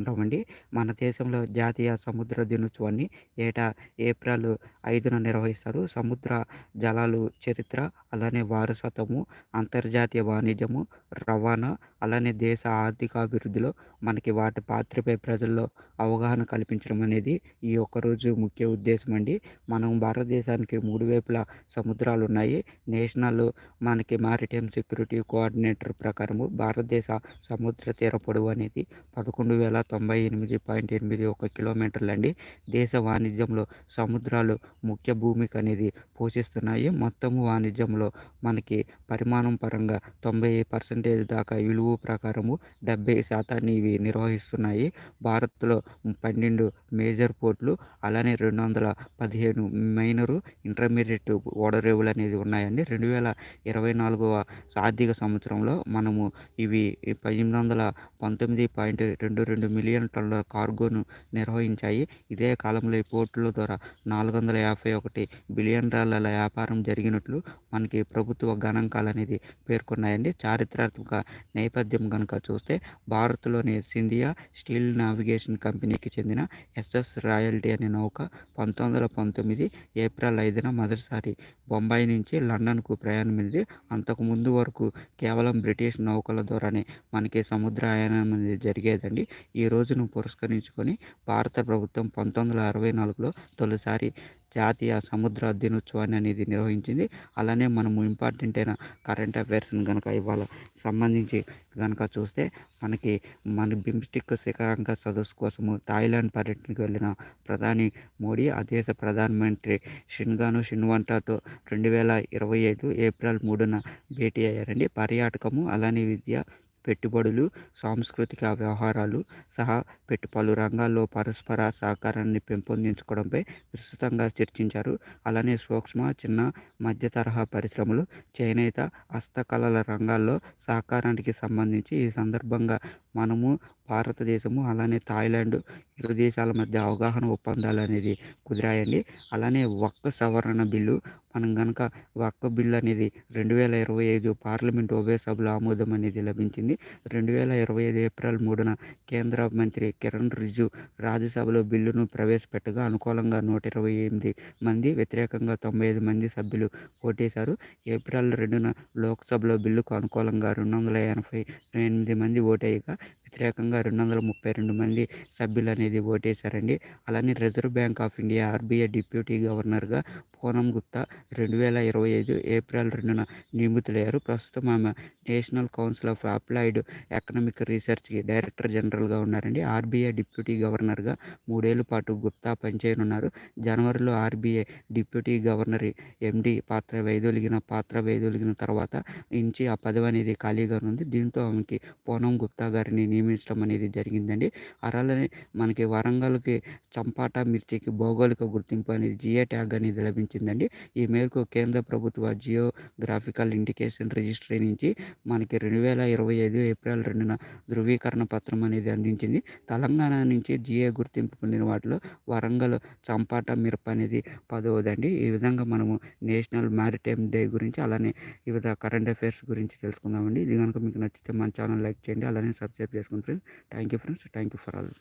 ఉంటామండి మన దేశంలో జాతీయ సముద్ర దినోత్సవాన్ని ఏటా ఏప్రిల్ ఐదున నిర్వహిస్తారు. సముద్ర జలాలు చరిత్ర అలానే వారసత్వము అంతర్జాతీయ వాణిజ్యము రవాణా అలానే దేశ ఆర్థిక అభివృద్ధిలో మనకి వాటి పాత్రపై ప్రజల్లో అవగాహన కల్పించడం అనేది ఈ ఒక్కరోజు ముఖ్య ఉద్దేశం అండి. మనం భారతదేశానికి మూడు వైపులా సముద్రాలు ఉన్నాయి. నేషనల్ మనకి మారిటైమ్ సెక్యూరిటీ కోఆర్డినేటర్ ప్రకారము భారతదేశ సముద్ర తీర పొడవు అనేది పదకొండు వేల తొంభై ఎనిమిది పాయింట్ ఎనిమిది ఒక కిలోమీటర్లు అండి దేశ వాణిజ్యంలో సముద్రాలు ముఖ్య భూమిక అనేది పోషిస్తున్నాయి. మొత్తం వాణిజ్యంలో మనకి పరిమాణం పరంగా తొంభై పర్సెంటేజ్ దాకా విలువ ప్రకారము డెబ్బై శాతాన్ని ఇవి నిర్వహిస్తున్నాయి. భారత్లో పన్నెండు మేజర్ పోర్ట్లు అలానే రెండు వందల పదిహేను మైనరు ఇంటర్మీడియట్ ఓడరేవులు అనేది ఉన్నాయండి. రెండు వేల ఇరవై నాలుగవ ఆర్థిక సంవత్సరంలో మనము ఇవి పద్దెనిమిది వందల పంతొమ్మిది పాయింట్ రెండు రెండు మిలియన్ టన్నుల కార్గోను నిర్వహించాయి. ఇదే కాలంలో ఈ పోర్టుల ద్వారా నాలుగు వందల యాభై ఒకటి బిలియన్ డాలర్ల వ్యాపారం జరిగినట్లు మనకి ప్రభుత్వ గణాంకాలు అనేది పేర్కొన్నాయండి. చారిత్రాత్మక నేపథ్యం కనుక చూస్తే భారత్లోని సింధియా స్టీల్ నావిగేషన్ కంపెనీకి చెందిన ఎస్ఎస్ రాయల్టీ అనే నౌక పంతొమ్మిది వందల పంతొమ్మిది ఏప్రిల్ ఐదున మొదటిసారి బొంబాయి నుంచి లండన్కు ప్రయాణమైంది. అంతకు ముందు వరకు కేవలం బ్రిటిష్ నౌకల ద్వారానే మనకి సముద్రయానం అనేది జరిగేదండి. ఈ రోజును పురస్కరించుకొని భారత ప్రభుత్వం పంతొమ్మిది వందల అరవై నాలుగులో తొలిసారి జాతీయ సముద్ర దినోత్సవాన్ని అనేది నిర్వహించింది. అలానే మనము ఇంపార్టెంట్ అయిన కరెంట్ అఫైర్స్ని కనుక ఇవాళ సంబంధించి కనుక చూస్తే మనకి మన బిమ్స్టిక్ శిఖరాంక సదస్సు కోసము థాయిలాండ్ పర్యటనకు వెళ్ళిన ప్రధాని మోడీ ఆ దేశ ప్రధానమంత్రి షిన్గాను షిన్వంటాతో రెండు వేల ఇరవై ఐదు ఏప్రిల్ మూడున భేటీ అయ్యారండి. పర్యాటకము అలానే విద్య పెట్టుబడులు సాంస్కృతిక వ్యవహారాలు సహా పెట్టు పలు రంగాల్లో పరస్పర సహకారాన్ని పెంపొందించుకోవడంపై విస్తృతంగా చర్చించారు. అలానే సూక్ష్మ చిన్న మధ్య తరహా పరిశ్రమలు చేనేత హస్తకళల రంగాల్లో సహకారానికి సంబంధించి ఈ సందర్భంగా మనము భారతదేశము అలానే థాయిలాండ్ ఇరు దేశాల మధ్య అవగాహన ఒప్పందాలు అనేది కుదిరాయండి. అలానే ఒక్క సవరణ బిల్లు మనం కనుక ఒక్క బిల్లు అనేది రెండు వేల ఇరవై ఐదు పార్లమెంట్ ఉభయ సభలో ఆమోదం అనేది లభించింది. రెండు వేల ఇరవై ఐదు ఏప్రిల్ మూడున కేంద్ర మంత్రి కిరణ్ రిజ్జు రాజ్యసభలో బిల్లును ప్రవేశపెట్టగా అనుకూలంగా నూట ఇరవై ఎనిమిది మంది వ్యతిరేకంగా తొంభై ఐదు మంది సభ్యులు ఓటేశారు. ఏప్రిల్ రెండున లోక్సభలో బిల్లుకు అనుకూలంగా రెండు వందల ఎనభై ఎనిమిది మంది ఓటేయగా వ్యతిరేకంగా రెండు వందల ముప్పై రెండు మంది సభ్యులు అనేది ఓటేశారండి. అలానే reserve bank of India RBI deputy గవర్నర్గా పూనం గుప్తా రెండు వేల ఇరవై ఐదు ఏప్రిల్ రెండున నియమితులయ్యారు. ప్రస్తుతం ఆమె national council of applied economic రీసెర్చ్కి director జనరల్గా ఉన్నారండి. ఆర్బీఐ డిప్యూటీ గవర్నర్గా మూడేళ్ళ పాటు గుప్తా పనిచేయనున్నారు. జనవరిలో ఆర్బీఐ డిప్యూటీ గవర్నర్ ఎండి పాత్ర వైదొలిగిన పాత్ర వైదొలిగిన తర్వాత నుంచి ఆ పదవి అనేది ఖాళీగా ఉంది దీంతో ఆమెకి పూనం గుప్తా గారిని నియమించడం అనేది జరిగిందండి. అలానే మనకి వరంగల్కి చంపాట మిర్చికి భౌగోళిక గుర్తింపు అనేది జియో ట్యాగ్ అనేది లభించిందండి. ఈ మేరకు కేంద్ర ప్రభుత్వ జియోగ్రాఫికల్ ఇండికేషన్ రిజిస్ట్రీ నుంచి మనకి రెండు వేల ఇరవై ఐదు ఏప్రిల్ రెండున ధృవీకరణ పత్రం అనేది అందించింది. తెలంగాణ నుంచి జియో గుర్తింపు పొందిన వాటిలో వరంగల్ చంపాట మిరప అనేది పదవదండి. ఈ విధంగా మనము నేషనల్ మ్యారిటైమ్ డే గురించి అలానే వివిధ కరెంట్ అఫైర్స్ గురించి తెలుసుకుందామండి. ఇది కనుక మీకు నచ్చితే మన ఛానల్ లైక్ చేయండి అలానే సబ్స్క్రైబ్ చేసుకోండి. friends thank you friends thank you for all